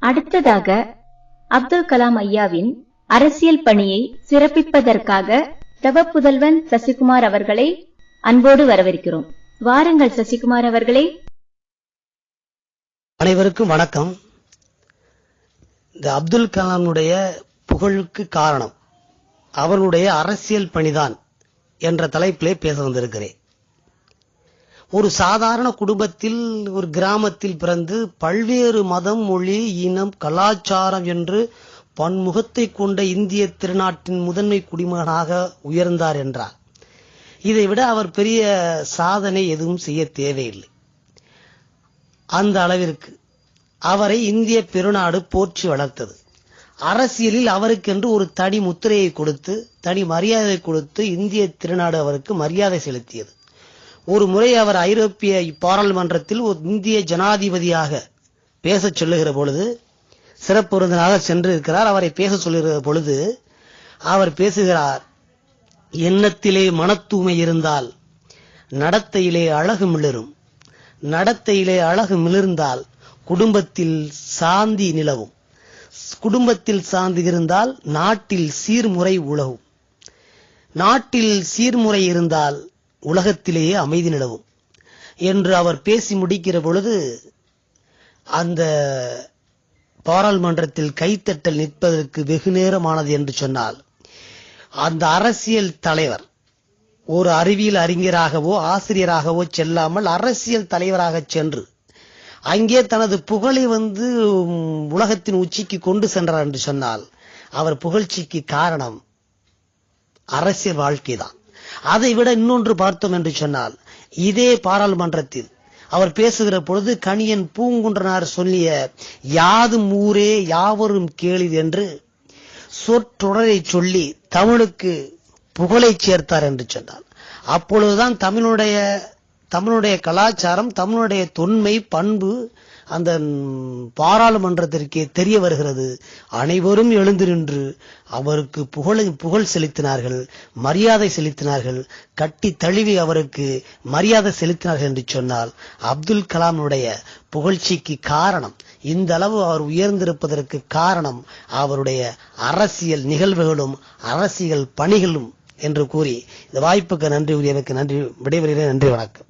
அடுத்ததாக அப்துல் கலாம் ஐயாவின் அரசியல் பணியை சிறப்பிப்பதற்காக தவ புதல்வன் சசிகுமார் அவர்களை அன்போடு வரவேற்கிறோம். வாருங்கள் சசிகுமார் அவர்களே. அனைவருக்கும் வணக்கம். இந்த அப்துல் கலாமுடைய புகழுக்கு காரணம் அவருடைய அரசியல் பணிதான் என்ற தலைப்பிலே பேச வந்திருக்கிறேன். ஒரு சாதாரண குடும்பத்தில் ஒரு கிராமத்தில் பிறந்து பல்வேறு மதம் மொழி இனம் கலாச்சாரம் என்று பன்முகத்தை கொண்ட இந்திய திருநாட்டின் முதன்மை குடிமகனாக உயர்ந்தார் என்றார். இதை விட அவர் பெரிய சாதனை எதுவும் செய்ய தேவையில்லை. அந்த அளவிற்கு அவரை இந்திய பெருநாடு போற்றி வளர்த்தது. அரசியலில் அவருக்கென்று ஒரு தனி முத்திரையை கொடுத்து தனி மரியாதை கொடுத்து இந்திய திருநாடு அவருக்கு மரியாதை செலுத்தியது. ஒரு முறை அவர் ஐரோப்பிய பாராளுமன்றத்தில் ஒரு இந்திய ஜனாதிபதியாக பேசச் சொல்லுகிற பொழுது சிறப்பு விருந்தினராக சென்றிருக்கிறார். அவரை பேச சொல்லுகிற பொழுது அவர் பேசுகிறார் எண்ணத்திலே மனத்தூய்மை இருந்தால் நடத்தையிலே அழகு மிளரும். நடத்தையிலே அழகு மிளிர்ந்தால் குடும்பத்தில் சாந்தி நிலவும். குடும்பத்தில் சாந்தி இருந்தால் நாட்டில் சீர்முறை உலகும் நாட்டில் சீர்முறை இருந்தால் உலகத்திலேயே அமைதி நிலவும் என்று அவர் பேசி முடிக்கிற பொழுது அந்த பாராளுமன்றத்தில் கைத்தட்டல் நிற்பதற்கு வெகு நேரமானது என்று சொன்னால் அந்த அரசியல் தலைவர் ஒரு அறிவியல் அறிஞராகவோ ஆசிரியராகவோ செல்லாமல் அரசியல் தலைவராக சென்று அங்கே தனது புகழை வந்து உலகத்தின் உச்சிக்கு கொண்டு சென்றார் என்று சொன்னால் அவர் புகழ்ச்சிக்கு காரணம் அரசியல் வாழ்க்கைதான். அதை விட இன்னொன்று பார்த்தோம் என்று சொன்னால் இதே பாராளுமன்றத்தில் அவர் பேசுகிற பொழுது கணியன் பூங்குன்றனார் சொல்லிய யாதும் ஊரே யாவரும் கேளிர் என்று சொற்றொடரை சொல்லி தமிழுக்கு புகழை சேர்த்தார் என்று சொன்னார். அப்பொழுதுதான் தமிழுடைய தமிழுடைய கலாச்சாரம் தமிழுடைய தொன்மை பண்பு அந்த பாராளுமன்றத்திற்கே தெரிய வருகிறது. அனைவரும் எழுந்து நின்று அவருக்கு புகழ் புகழ் செலுத்தினார்கள் மரியாதை செலுத்தினார்கள் கட்டி தழுவி அவருக்கு மரியாதை செலுத்தினார்கள் என்று சொன்னால் அப்துல் கலாமுடைய புகழ்ச்சிக்கு காரணம் இந்த அளவு அவர் உயர்ந்திருப்பதற்கு காரணம் அவருடைய அரசியல் நிகழ்வுகளும் அரசியல் பணிகளும் என்று கூறி இந்த வாய்ப்புக்கு நன்றி உரியவருக்கு நன்றி விடைபெறுகிறேன். நன்றி வணக்கம்.